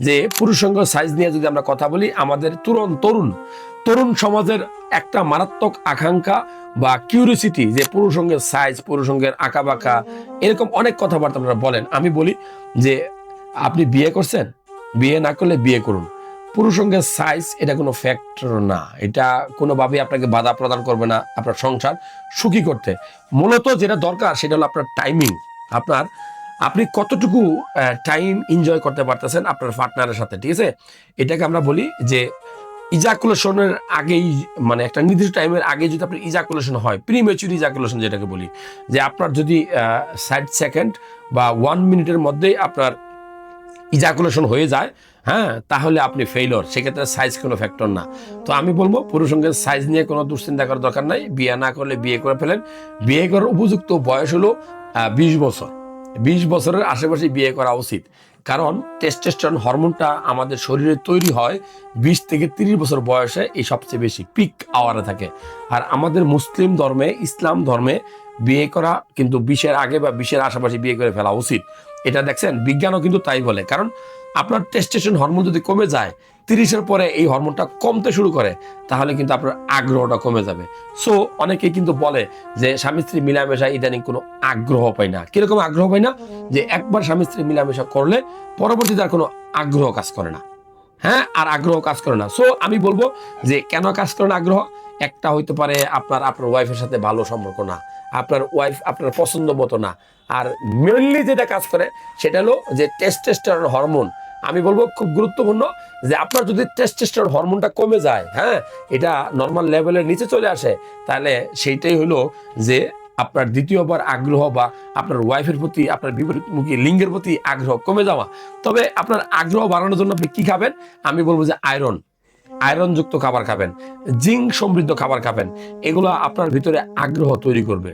যে পুরুষ সঙ্গ সাইজ নিয়ে যদি আমরা কথা বলি, আমাদের তুরন তরুণ তরুণ সমাজের একটা মারাত্মক আকাঙ্ক্ষা বা কিউরিসিটি যে পুরুষ সঙ্গের সাইজ পুরুষ সঙ্গের আঁকা বাঁকা এরকম অনেক কথাবার্তা আপনারা বলেন। আমি বলি যে আপনি বিয়ে করছেন, বিয়ে না করলে বিয়ে করুন। পুরুষ সঙ্গের সাইজ এটা কোনো ফ্যাক্টর না। এটা কোনোভাবেই আপনাকে বাধা প্রদান করবে না। আপনার সংসার সুখী করতে। মূলত যেটা দরকার সেটা হলো আপনার টাইমিং আপনার আপনি কতটুকু টাইম এনজয় করতে পারতেছেন আপনার পার্টনারের সাথে, ঠিক আছে? এটাকে আমরা বলি যে ইজাকুলেশনের আগেই মানে একটা নির্দিষ্ট টাইমের আগে যদি আপনার ইজাকুলেশন হয় প্রিমেচুর ইজাকুলেশন যেটাকে বলি, যে আপনার যদি ষাট সেকেন্ড বা ওয়ান মিনিটের মধ্যেই আপনার ইজাকুলেশন হয়ে যায় হ্যাঁ তাহলে আপনি ফেইলর সেক্ষেত্রে সাইজ কোনো ফ্যাক্টর না। তো আমি বলব পুরুষঙ্গের সাইজ নিয়ে কোনো দুশ্চিন্তা করার দরকার নাই। বিয়ে না করলে বিয়ে করে ফেলেন। বিয়ে করার উপযুক্ত বয়স হলো বিশ বছর। বিশ বছরের আশেপাশে বিয়ে করা উচিত। কারণ টেস্টেস্টন হরমোনটা আমাদের শরীরে তৈরি হয় বিশ থেকে তিরিশ বছর বয়সে এই সবচেয়ে বেশি পিক আওয়ারে থাকে। আর আমাদের মুসলিম ধর্মে, ইসলাম ধর্মে বিয়ে করা কিন্তু বিশের আগে বা বিশের আশেপাশে বিয়ে করে ফেলা উচিত। এটা দেখছেন, বিজ্ঞানও কিন্তু তাই বলে। কারণ আপনার টেস্টেশন হরমোন যদি কমে যায় তিরিশের পরে এই হরমোনটা কমতে শুরু করে, তাহলে কিন্তু আপনার আগ্রহটা কমে যাবে। সো অনেকে কিন্তু বলে যে স্বামী স্ত্রী মিলামেশা ইদানিং কোনো আগ্রহ পায় না। কীরকম আগ্রহ পায় না? যে একবার স্বামী স্ত্রী মিলামেশা করলে পরবর্তীতে আর কোনো আগ্রহ কাজ করে না। হ্যাঁ? আর আগ্রহ কাজ করে না। সো আমি বলব যে কেন কাজ করে না আগ্রহ? একটা হইতে পারে আপনার আপনার ওয়াইফের সাথে ভালো সম্পর্ক না, আপনার ওয়াইফ আপনার পছন্দ মতো না। আর মেনলি যেটা কাজ করে, সেটা হলো যে টেস্টেস্টেরন হরমোন আমি বলব খুব গুরুত্বপূর্ণ যে আপনার যদি টেস্টেস্টেরন হরমোনটা কমে যায় হ্যাঁ এটা নর্মাল লেভেলের নিচে চলে আসে, তাহলে সেইটাই হলো যে আপনার দ্বিতীয়বার আগ্রহ বা আপনার ওয়াইফের প্রতি, আপনার বিপরীতমুখী লিঙ্গের প্রতি আগ্রহ কমে যাওয়া। তবে আপনার আগ্রহ বাড়ানোর জন্য আপনি কি খাবেন? আমি বলব যে আয়রন আয়রনযুক্ত খাবার খাবেন। জিঙ্ক সমৃদ্ধ খাবার খাবেন। এগুলো আপনার ভিতরে আগ্রহ তৈরি করবে।